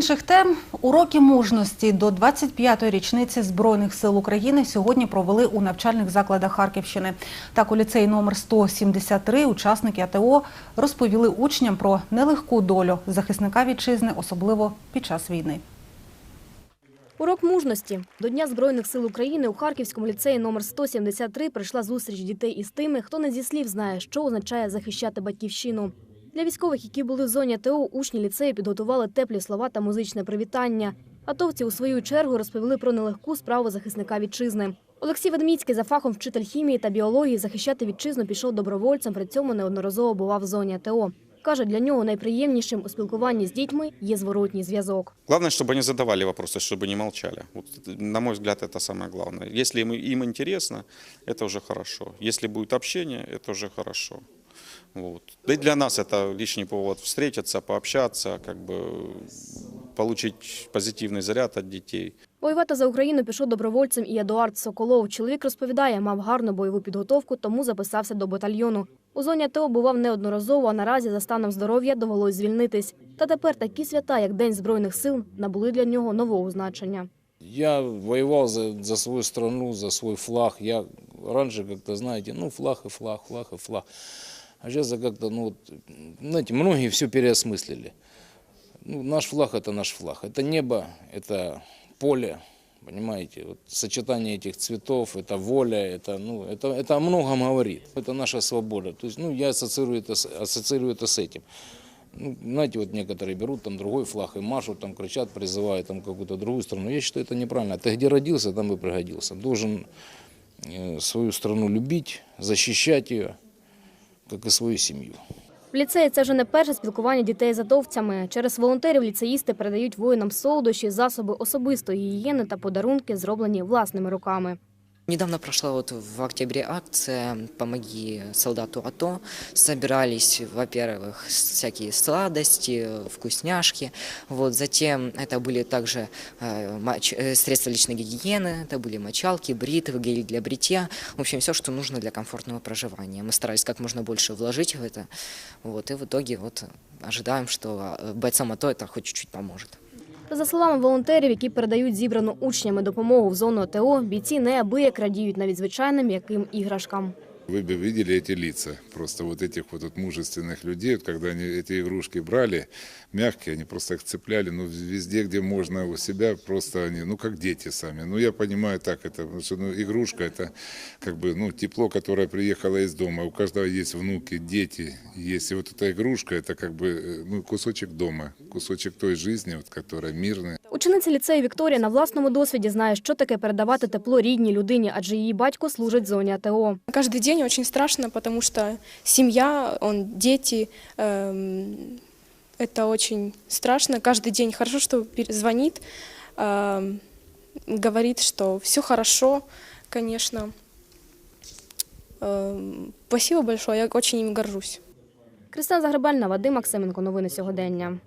інших тем уроки мужності до 25-ї річниці Збройних сил України сьогодні провели у навчальних закладах Харківщини. Так, у ліцеї номер 173 учасники АТО розповіли учням про нелегку долю захисника вітчизни, особливо під час війни. Урок мужності. До Дня Збройних сил України у Харківському ліцеї номер 173 прийшла зустріч дітей із тими, хто не зі слів знає, що означає захищати батьківщину. Для військових, які були в зоні АТО, учні ліцею підготували теплі слова та музичне привітання. Атовці у свою чергу розповіли про нелегку справу захисника вітчизни. Олексій Ведміцький за фахом вчитель хімії та біології захищати вітчизну пішов добровольцем, при цьому неодноразово бував в зоні АТО. Каже, для нього найприємнішим у спілкуванні з дітьми є зворотній зв'язок. Главное, чтобы они задавали вопросы, чтобы не молчали. Вот, это, на мой взгляд, это самое главное. Если им, им интересно, это уже хорошо. Если будет общение, это уже хорошо. Вот. Да и для нас это лишний повод встретиться, пообщаться, как бы получить позитивный заряд от детей. Воювати за Україну пішов добровольцем і Едуард Соколов. Чоловік розповідає, мав гарну бойову підготовку, тому записався до батальйону. У зоні АТО бував неодноразово, а наразі за станом здоров'я довелось звільнитись. Та тепер такі свята, як День Збройних сил, набули для нього нового значення. Я воевал за, за свою страну, за свой флаг. Я раньше как-то, знаете, ну флаг и флаг, флаг и флаг. А сейчас как-то, ну, знаете, многие все переосмыслили. Ну, наш флаг – это наш флаг. Это небо, это поле, понимаете? Вот сочетание этих цветов, это воля, это, ну, это, это о многом говорит. Это наша свобода. То есть, ну, я ассоциирую это, ассоциирую это с этим. Ну, знаете, вот некоторые берут там другой флаг и машут, там кричат, призывают там какую-то другую страну. Я считаю, это неправильно. Ты где родился, там и пригодился. Должен э, свою страну любить, защищать ее, как і свою сім'ю. В ліцеї це вже не перше спілкування дітей з атовцями. Через волонтерів ліцеїсти передають воїнам солодощі, засоби особистої гігієни та подарунки, зроблені власними руками. Недавно прошла вот в октябре акция «Помоги солдату АТО». Собирались, во-первых, всякие сладости, вкусняшки. Вот, затем это были также э, э, средства личной гигиены, это были мочалки, бритвы, гель для бритья. В общем, все, что нужно для комфортного проживания. Мы старались как можно больше вложить в это. Вот, и в итоге вот ожидаем, что э, бойцам АТО это хоть чуть-чуть поможет. За словами волонтерів, які передають зібрану учнями допомогу в зону АТО, бійці неабияк радіють навіть звичайним м'яким іграшкам. Вы бы видели эти лица, просто вот этих вот, вот мужественных людей, вот когда они эти игрушки брали, мягкие, они просто их цепляли, ну, везде, где можно у себя, просто они, ну, как дети сами. Ну, я понимаю так это, потому что, ну, игрушка это как бы, ну, тепло, которое приехало из дома. У каждого есть внуки, дети есть. И вот эта игрушка, это как бы, э, ну, кусочек дома, кусочек той жизни, вот, которая мирная. Учениця ліцею Вікторія на власному досвіді знає, що таке передавати тепло рідній людині, адже її батько служить в зоні АТО. Каждый день очень страшно, потому что семья, он, дети, эм, это очень страшно. Каждый день хорошо, что пер- звонит, эм, говорит, что все хорошо, конечно. Эм, спасибо большое, я очень им горжусь. Кристина Загребельна, Вадим Максименко. Новини сьогодення.